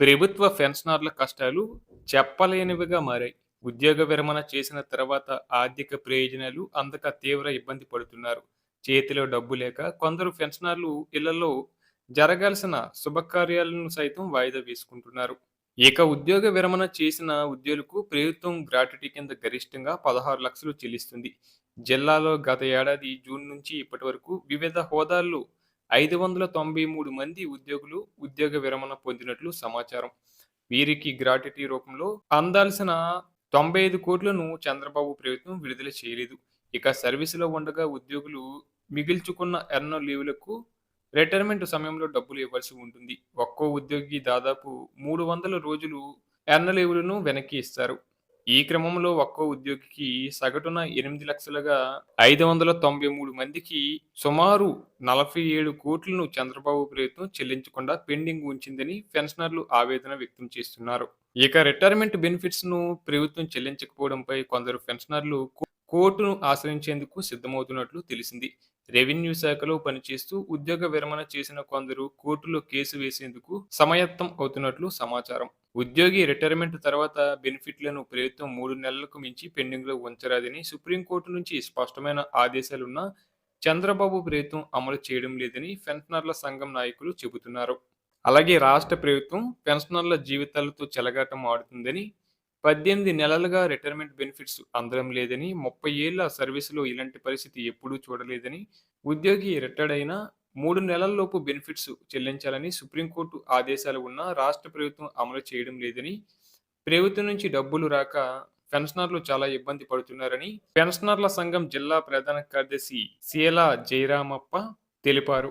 ప్రభుత్వ పెన్షనర్ల కష్టాలు చెప్పలేనివిగా మారాయి. ఉద్యోగ విరమణ చేసిన తర్వాత ఆర్థిక ప్రయోజనాలు అందక తీవ్ర ఇబ్బంది పడుతున్నారు. చేతిలో డబ్బు లేక కొందరు పెన్షనర్లు ఇళ్ళలో జరగాల్సిన శుభకార్యాలను సైతం వాయిదా వేసుకుంటున్నారు. ఇక ఉద్యోగ విరమణ చేసిన ఉద్యోగులకు ప్రభుత్వం గ్రాట్యుటీ కింద గరిష్టంగా పదహారు లక్షలు చెల్లిస్తుంది. జిల్లాలో గత ఏడాది జూన్ నుంచి ఇప్పటి వరకు వివిధ హోదాల్లో ఐదు వందల తొంభై మూడు మంది ఉద్యోగులు ఉద్యోగ విరమణ పొందినట్లు సమాచారం. వీరికి గ్రాట్యుటీ రూపంలో అందాల్సిన తొంభై ఐదు కోట్లను చంద్రబాబు ప్రభుత్వం విడుదల చేయలేదు. ఇక సర్వీసులో ఉండగా ఉద్యోగులు మిగిల్చుకున్న ఎన్నో లీవులకు రిటైర్మెంట్ సమయంలో డబ్బులు ఇవ్వాల్సి ఉంటుంది. ఒక్కో ఉద్యోగి దాదాపు మూడు వందల రోజులు ఎర్న్ లీవులను వెనక్కి ఇస్తారు. ఈ క్రమంలో ఒక్కో ఉద్యోగికి సగటున ఎనిమిది లక్షలుగా ఐదు వందల తొంభై మూడు మందికి సుమారు నలభై ఏడు కోట్లను చంద్రబాబు ప్రభుత్వం చెల్లించకుండా పెండింగ్ ఉంచిందని పెన్షనర్లు ఆవేదన వ్యక్తం చేస్తున్నారు. ఇక రిటైర్మెంట్ బెనిఫిట్స్ను ప్రభుత్వం చెల్లించకపోవడంపై కొందరు పెన్షనర్లు కోర్టును ఆశ్రయించేందుకు సిద్ధమవుతున్నట్లు తెలిసింది. రెవెన్యూ శాఖలో పనిచేస్తూ ఉద్యోగ విరమణ చేసిన కొందరు కోర్టులో కేసు వేసేందుకు సమాయత్తం అవుతున్నట్లు సమాచారం. ఉద్యోగి రిటైర్మెంట్ తర్వాత బెనిఫిట్లను ప్రభుత్వం మూడు నెలలకు మించి పెండింగ్లో ఉంచరాదని సుప్రీంకోర్టు నుంచి స్పష్టమైన ఆదేశాలున్నా చంద్రబాబు ప్రభుత్వం అమలు చేయడం లేదని పెన్షనర్ల సంఘం నాయకులు చెబుతున్నారు. అలాగే రాష్ట్ర ప్రభుత్వం పెన్షనర్ల జీవితాలతో చెలగాటం ఆడుతుందని పద్దెనిమిది నెలలుగా రిటైర్మెంట్ బెనిఫిట్స్ అందడం లేదని ముప్పై ఏళ్ళ సర్వీసులో ఇలాంటి పరిస్థితి ఎప్పుడూ చూడలేదని ఉద్యోగి రిటైర్డ్ అయినా మూడు నెలల్లోపు బెనిఫిట్స్ చెల్లించాలని సుప్రీంకోర్టు ఆదేశాలు ఉన్నా రాష్ట్ర ప్రభుత్వం అమలు చేయడం లేదని ప్రభుత్వం నుంచి డబ్బులు రాక పెన్షనర్లు చాలా ఇబ్బంది పడుతున్నారని పెన్షనర్ల సంఘం జిల్లా ప్రధాన కార్యదర్శి సీలా జయరామప్ప తెలిపారు.